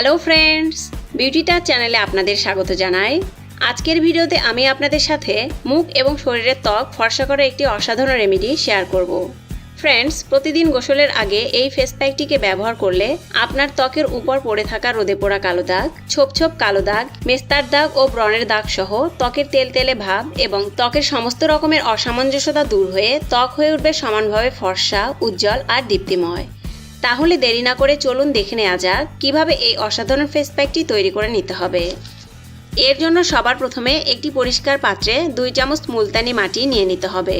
Hello friends beauty touch চ্যানেলে আপনাদের স্বাগত জানাই। আজকের ভিডিওতে আমি আপনাদের সাথে মুখ এবং শরীরের ত্বক ফর্সা করার একটি অসাধারণ রেমেডি শেয়ার করব। ফ্রেন্ডস প্রতিদিন গোসলের আগে এই ফেস প্যাকটিকে ব্যবহার করলে আপনার ত্বকের উপর পড়ে থাকা রোদে পোড়া কালো দাগ, ছোপ ছোপ কালো দাগ, মেস্তার দাগ ও ব্রণের দাগ সহ ত্বকের তেল তেলে ভাব এবং ত্বকের সমস্ত রকমের অসামঞ্জস্যতা দূর হয়ে ত্বক হয়ে উঠবে সমানভাবে ফর্সা, উজ্জ্বল আর দীপ্তিময়। তাহলে দেরি না করে চলুন দেখে নেওয়া যাক কীভাবে এই অসাধারণ ফেস প্যাকটি তৈরি করে নিতে হবে। এর জন্য সবার প্রথমে একটি পরিষ্কার পাত্রে দুই চামচ মুলতানি মাটি নিয়ে নিতে হবে।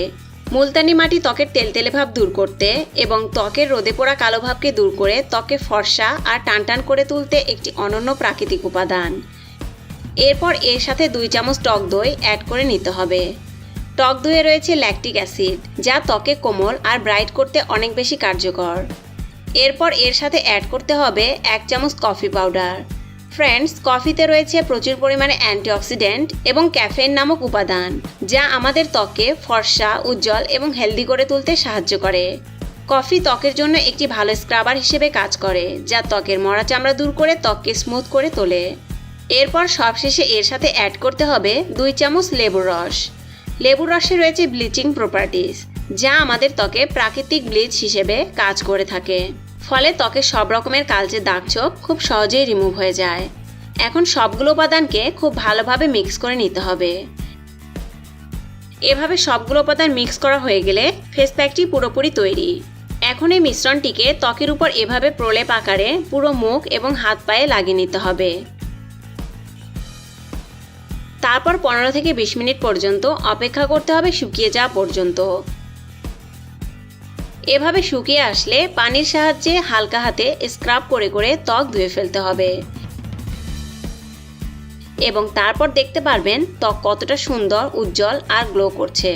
মুলতানি মাটি ত্বকের তেলতেলে ভাব দূর করতে এবং ত্বকের রোদে পোড়া কালো ভাবকে দূর করে ত্বকে ফর্সা আর টানটান করে তুলতে একটি অনন্য প্রাকৃতিক উপাদান। এরপর এর সাথে দুই চামচ টক দই অ্যাড করে নিতে হবে। টক দইয়ে রয়েছে ল্যাকটিক অ্যাসিড যা ত্বকে কোমল আর ব্রাইট করতে অনেক বেশি কার্যকর। এরপর এর সাথে অ্যাড করতে হবে এক চামচ কফি পাউডার ফ্রেন্ডস কফিতে রয়েছে প্রচুর পরিমাণে অ্যান্টিঅক্সিডেন্ট এবং ক্যাফেন নামক উপাদান, যা আমাদের ত্বকে ফর্সা, উজ্জ্বল এবং হেলদি করে তুলতে সাহায্য করে। কফি ত্বকের জন্য একটি ভালো স্ক্রাবার হিসেবে কাজ করে, যা ত্বকের মরা চামড়া দূর করে ত্বককে স্মুথ করে তোলে। এরপর সবশেষে এর সাথে অ্যাড করতে হবে দুই চামচ লেবুর রস। লেবুর রসে রয়েছে ব্লিচিং প্রপার্টিস যা আমাদের ত্বকে প্রাকৃতিক ব্লিচ হিসেবে কাজ করে থাকে। ফলে ত্বকের সব রকমের কালচে দাগ ছোপ খুব সহজেই রিমুভ হয়ে যায়। এখন সবগুলো উপাদানকে খুব ভালোভাবে মিক্স করে নিতে হবে। এভাবে সবগুলো উপাদান মিক্স করা হয়ে গেলে ফেস প্যাকটি পুরোপুরি তৈরি। এখন এই মিশ্রণটিকে ত্বকের উপর এভাবে প্রলেপ আকারে পুরো মুখ এবং হাত পায়ে লাগিয়ে নিতে হবে। তারপর পনেরো থেকে বিশ মিনিট পর্যন্ত অপেক্ষা করতে হবে শুকিয়ে যাওয়া পর্যন্ত। এভাবে শুকিয়ে আসলে পানির সাহায্যে হালকা হাতে স্ক্রাব করে করে ত্বক ধুয়ে ফেলতে হবে। এবং তারপর দেখতে পারবেন ত্বক কতটা সুন্দর, উজ্জ্বল আর গ্লো করছে।